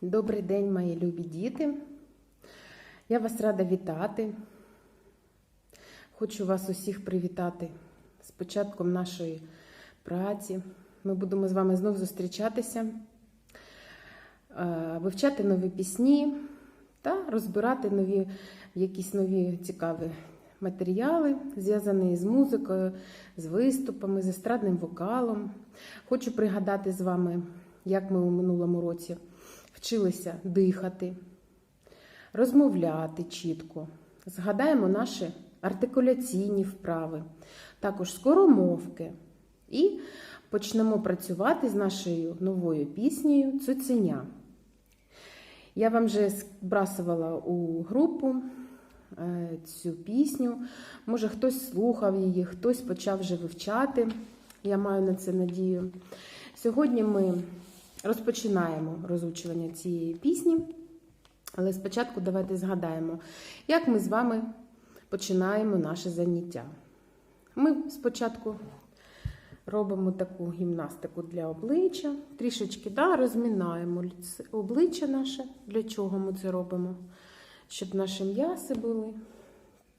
Добрий день, мої любі діти. Я вас рада вітати. Хочу вас усіх привітати з початком нашої праці. Ми будемо з вами знов зустрічатися, е, вивчати нові пісні та розбирати нові, якісь нові цікаві матеріали, зв'язані з музикою, з виступами, з естрадним вокалом. Хочу пригадати з вами, як ми у минулому році вчилися дихати, розмовляти чітко. Згадаємо наші артикуляційні вправи, також скоромовки. І почнемо працювати з нашою новою піснею Цуценя. Я вам вже збрасувала у групу е, цю пісню. Може, хтось слухав її, хтось почав вже вивчати. Я маю на це надію. Сьогодні ми розпочинаємо розучування цієї пісні, але спочатку давайте згадаємо, як ми з вами починаємо наше заняття. Ми спочатку робимо таку гімнастику для обличчя, трішечки да, розмінаємо обличчя наше. Для чого ми це робимо? Щоб наші м'яси були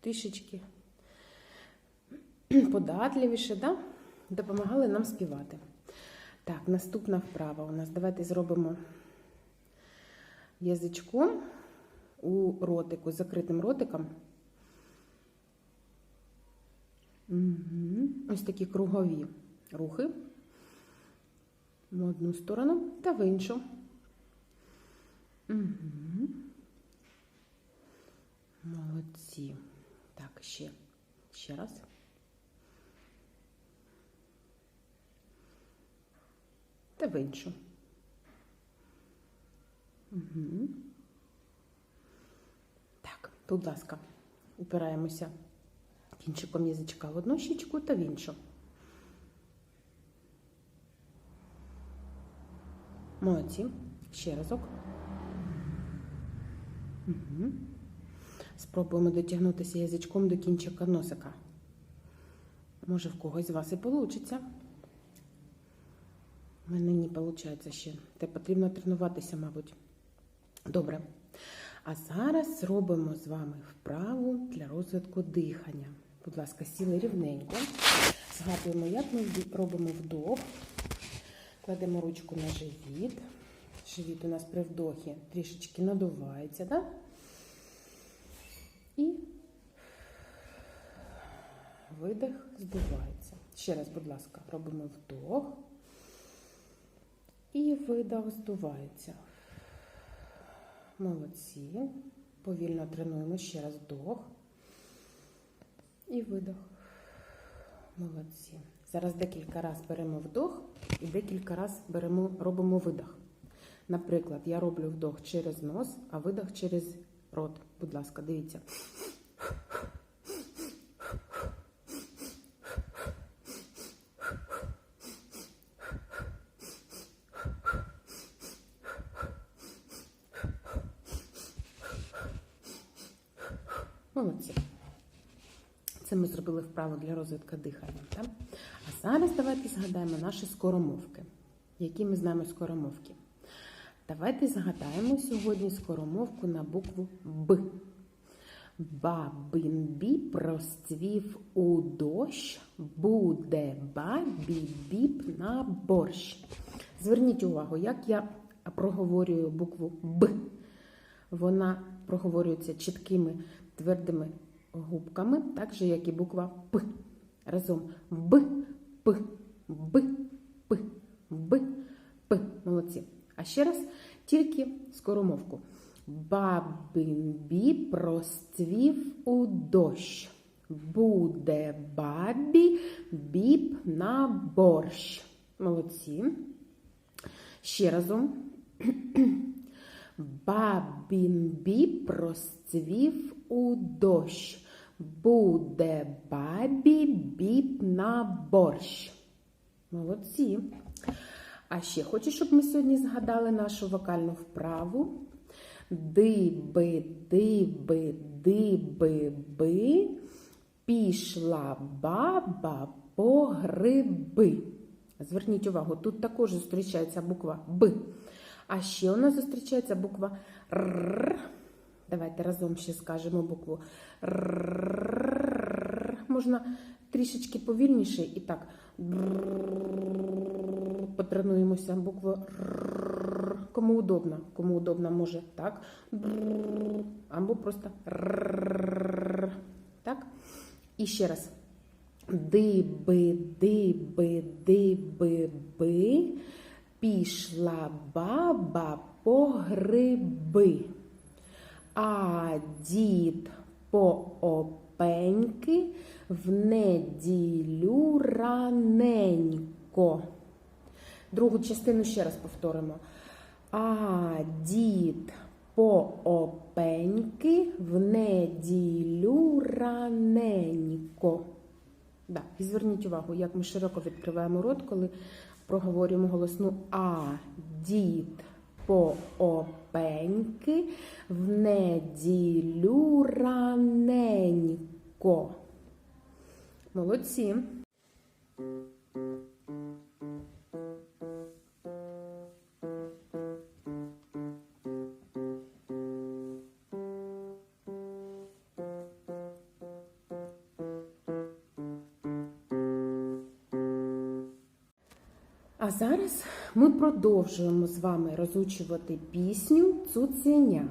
трішечки податливіше, да? допомагали нам співати. Так, наступна вправа у нас. Давайте зробимо язичком у ротику, закритим ротиком. Угу. Ось такі кругові рухи в одну сторону та в іншу. Угу. Молодці. Так, ще, ще раз. Та в іншу. Угу. Так, будь ласка, упираємося кінчиком язичка в одну щічку та в іншу. Молодці. Ще разок. Угу. Спробуємо дотягнутися язичком до кінчика носика. Може, в когось з вас і вийде. У мене не виходить ще. Те потрібно тренуватися, мабуть. Добре. А зараз зробимо з вами вправу для розвитку дихання. Будь ласка, сіли рівненько. Згадуємо, як ми робимо вдох. Кладемо ручку на живіт. Живіт у нас при вдохі трішечки надувається, так? І видих здувається. Ще раз, будь ласка, робимо вдох. І видох здувається. Молодці. Повільно тренуємо ще раз вдох. І видох. Молодці. Зараз декілька разів беремо вдох і декілька разів беремо, робимо видох. Наприклад, я роблю вдох через нос, а видох через рот. Будь ласка, дивіться. Молодці. Це ми зробили вправу для розвитку дихання. Так? А зараз давайте згадаємо наші скоромовки. Які ми знаємо скоромовки? Давайте згадаємо сьогодні скоромовку на букву Б. Бабин-бі проствів у дощ, буде бабі біп на борщ. Зверніть увагу, як я проговорюю букву Б. Вона проговорюється чіткими твердими губками, так же, як і буква П. Разом Б, П, Б, П, Б, П. Молодці. А ще раз тільки скоромовку. Бабин бі проствів у дощ. Буде бабі біб на борщ. Молодці. Ще разом. Бабін біб розцвів у дощ. Буде бабі біб на борщ. Молодці. А ще хочу, щоб ми сьогодні згадали нашу вокальну вправу. Диби, диби, диби, би, пішла баба по гриби. Зверніть увагу, тут також зустрічається буква Б. А ще у нас зустрічається буква Р. Давайте разом ще скажемо букву Р. Можна трішечки повільніше і так. Потренуємося букву Р. Кому удобно, кому удобно може так. Або просто Р. Так? І ще раз. Диби, диби, диби, би. Пішла баба по гриби. А дід по опеньки в неділю раненько. Другу частину ще раз повторимо. А дід по опеньки в неділю раненько. Да, і зверніть увагу, як ми широко відкриваємо рот, коли проговорюємо голосну А. Дід по опеньки в неділю раненько. Молодці. А зараз ми продовжуємо з вами розучувати пісню Цуценя.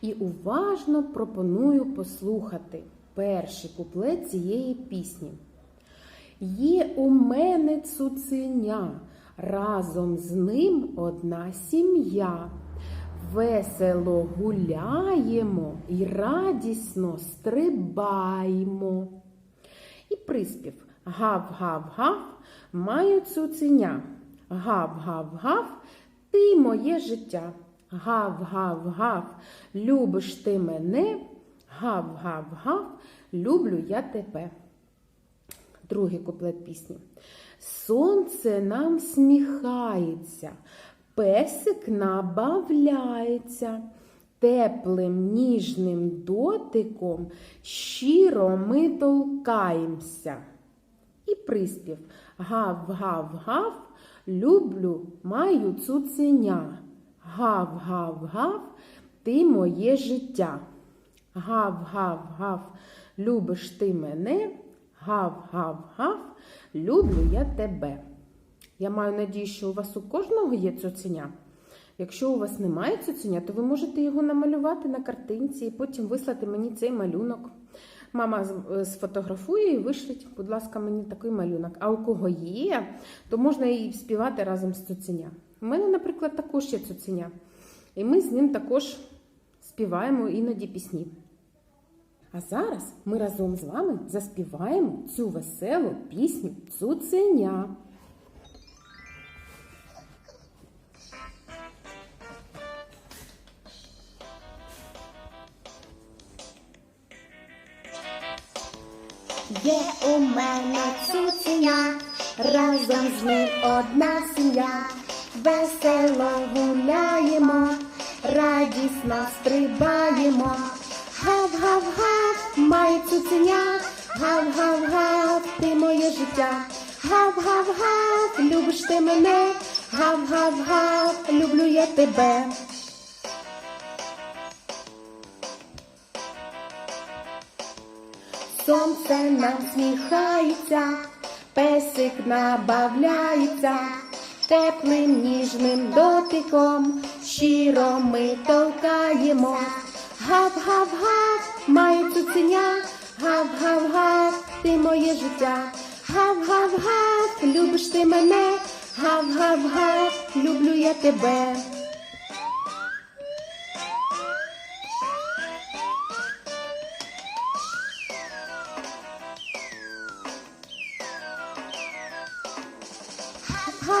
І уважно пропоную послухати перший куплет цієї пісні. Є у мене цуценя, разом з ним одна сім'я. Весело гуляємо і радісно стрибаємо. І приспів гав-гав-гав, маю цуценя. Гав-гав-гав, ти моє життя. Гав-гав-гав, любиш ти мене. Гав-гав-гав, люблю я тебе. Другий куплет пісні. Сонце нам сміхається, песик набавляється. Теплим ніжним дотиком щиро ми толкаємося. І приспів Гав-гав-гав, люблю, маю цуценя. Гав-гав-гав, ти моє життя. Гав-гав-гав, любиш ти мене. Гав-гав-гав, люблю я тебе. Я маю надію, що у вас у кожного є цуценя. Якщо у вас немає цуценя, то ви можете його намалювати на картинці і потім вислати мені цей малюнок. Мама сфотографує і вишліть, будь ласка, мені такий малюнок. А у кого є, то можна і співати разом з цуценя. У мене, наприклад, також є цуценя. І ми з ним також співаємо іноді пісні. А зараз ми разом з вами заспіваємо цю веселу пісню Цуценя. Є у мене цуценя, разом з ним одна сім'я. Весело гуляємо, радісно стрибаємо. Гав-гав-гав, має цуценя, гав-гав-гав, ти моє життя. Гав-гав-гав, любиш ти мене, гав-гав-гав, люблю я тебе. Сонце нам сміхається, песик набавляється, теплим ніжним дотиком щиро ми толкаємо. Гав-гав-гав, маю цуценя, гав-гав-гав, ти моє життя. Гав-гав-гав, любиш ти мене, гав-гав-гав, люблю я тебе.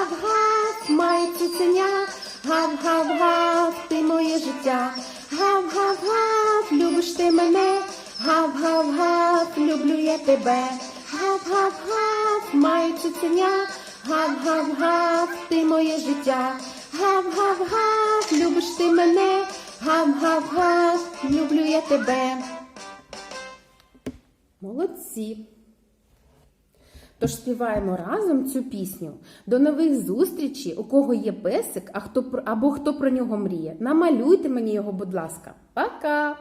Гав-гав, має цуценя, гав-гав-гав, ти моє життя. Гав-гав-гав, любиш ти мене, гав-гав-гав, люблю я тебе. Гав-гав-гав, має цуценя, гав-гав-гав, ти моє життя. Гав-гав-гав, любиш ти мене, гав-гав-гав, люблю я тебе. Молодці! Тож співаємо разом цю пісню. До нових зустрічей, у кого є песик, а хто або хто про нього мріє. Намалюйте мені його, будь ласка. Пока!